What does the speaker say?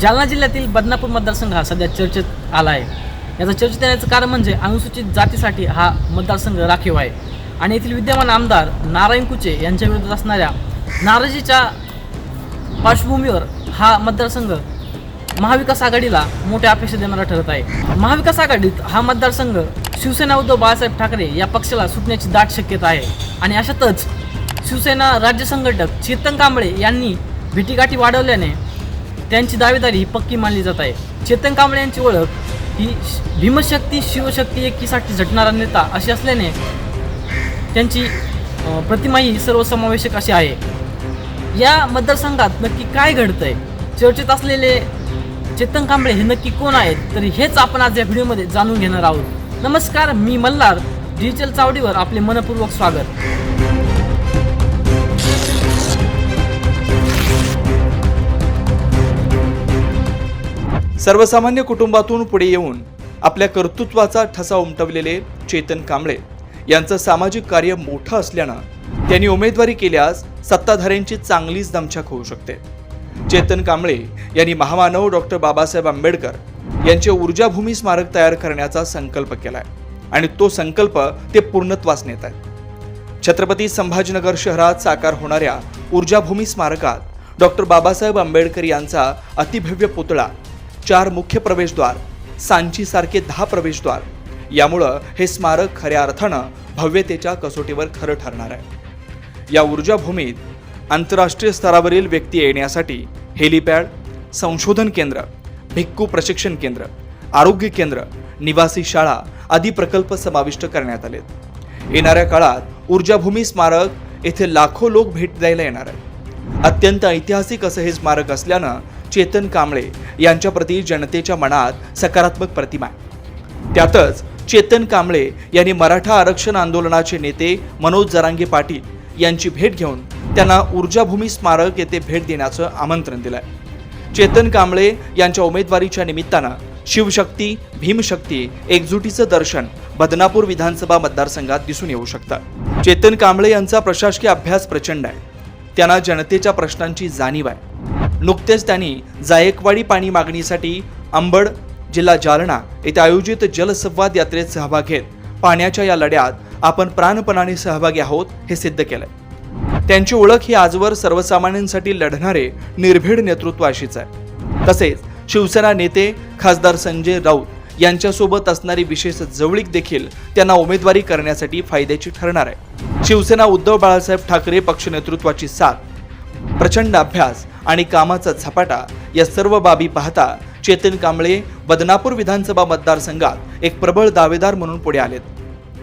जालना जिल्ह्यातील बदनापूर मतदारसंघ हा सध्या चर्चेत आला आहे याचं चर्चेत येण्याचं कारण म्हणजे अनुसूचित जातीसाठी हा मतदारसंघ राखीव आहे. आणि येथील विद्यमान आमदार नारायण कुचे यांच्या विरोधात असणाऱ्या नाराजीच्या पार्श्वभूमीवर हा मतदारसंघ महाविकास आघाडीला मोठ्या अपेक्षा देणारा ठरत आहे. महाविकास आघाडीत हा मतदारसंघ शिवसेना उद्धव बाळासाहेब ठाकरे या पक्षाला सुटण्याची दाट शक्यता आहे. आणि अशातच शिवसेना राज्य संघटक चेतन कांबळे यांनी भेटीगाठी वाढवल्याने त्यांची दावेदारी ही पक्की मानली जात आहे. चेतन कांबळे यांची ओळख ही भीमशक्ती शिवशक्ती एकीसाठी झटणारा नेता अशी असल्याने त्यांची प्रतिमा ही सर्वसमावेशक अशी आहे. या मतदारसंघात नक्की काय घडतंय? चर्चेत असलेले चेतन कांबळे हे नक्की कोण आहेत? तर हेच आपण आज या व्हिडिओमध्ये जाणून घेणार आहोत. नमस्कार मी मल्हार डिजिटल चावडीवर आपले मनपूर्वक स्वागत. सर्वसामान्य कुटुंबातून पुढे येऊन आपल्या कर्तृत्वाचा ठसा उमटवलेले चेतन कांबळे यांचं सामाजिक कार्य मोठं असल्यानं त्यांनी उमेदवारी केल्यास सत्ताधाऱ्यांची चांगलीच दमछाक होऊ शकते. चेतन कांबळे यांनी महामानव डॉक्टर बाबासाहेब आंबेडकर यांचे ऊर्जाभूमी स्मारक तयार करण्याचा संकल्प केलाय आणि तो संकल्प ते पूर्णत्वास नेत आहेत छत्रपती संभाजीनगर शहरात साकार होणाऱ्या ऊर्जाभूमी स्मारकात डॉक्टर बाबासाहेब आंबेडकर यांचा अतिभव्य पुतळा चार मुख्य प्रवेशद्वार सांचीसारखे दहा प्रवेशद्वार. यामुळं हे स्मारक खऱ्या अर्थानं भव्यतेच्या कसोटीवर खरं ठरणार आहे. या ऊर्जाभूमीत आंतरराष्ट्रीय स्तरावरील व्यक्ती येण्यासाठी हेलिपॅड संशोधन केंद्र भिक्खू प्रशिक्षण केंद्र आरोग्य केंद्र निवासी शाळा आदी प्रकल्प समाविष्ट करण्यात आलेत. येणाऱ्या काळात ऊर्जाभूमी स्मारक येथे लाखो लोक भेट द्यायला येणार आहेत. अत्यंत ऐतिहासिक असं हे स्मारक असल्यानं चेतन कांबळे यांच्याप्रती जनतेच्या मनात सकारात्मक प्रतिमा आहे. त्यातच चेतन कांबळे यांनी मराठा आरक्षण आंदोलनाचे नेते मनोज जरांगे पाटील यांची भेट घेऊन त्यांना ऊर्जाभूमी स्मारक येथे भेट देण्याचं आमंत्रण दिलं आहे चेतन कांबळे यांच्या उमेदवारीच्या निमित्तानं शिवशक्ती भीमशक्ती एकजुटीचं दर्शन बदनापूर विधानसभा मतदारसंघात दिसून येऊ शकतं. चेतन कांबळे यांचा प्रशासकीय अभ्यास प्रचंड आहे. त्यांना जनतेच्या प्रश्नांची जाणीव आहे. नुकतेच त्यांनी जायकवाडी पाणी मागणीसाठी अंबड जिल्हा जालना येथे आयोजित जलसंवाद यात्रेत सहभाग घेत पाण्याच्या या लढ्यात आपण प्राणपणाने सहभागी आहोत हे सिद्ध केलंय. त्यांची ओळख ही आजवर सर्वसामान्यांसाठी लढणारे निर्भीड नेतृत्व अशीच आहे. तसेच शिवसेना नेते खासदार संजय राऊत यांच्यासोबत असणारी विशेष जवळीक देखील त्यांना उमेदवारी करण्यासाठी फायद्याची ठरणार आहे. शिवसेना उद्धव बाळासाहेब ठाकरे पक्ष नेतृत्वाची साथ प्रचंड अभ्यास आणि कामाचा झपाटा या सर्व बाबी पाहता चेतन कांबळे बदनापूर विधानसभा मतदारसंघात एक प्रबळ दावेदार म्हणून पुढे आलेत.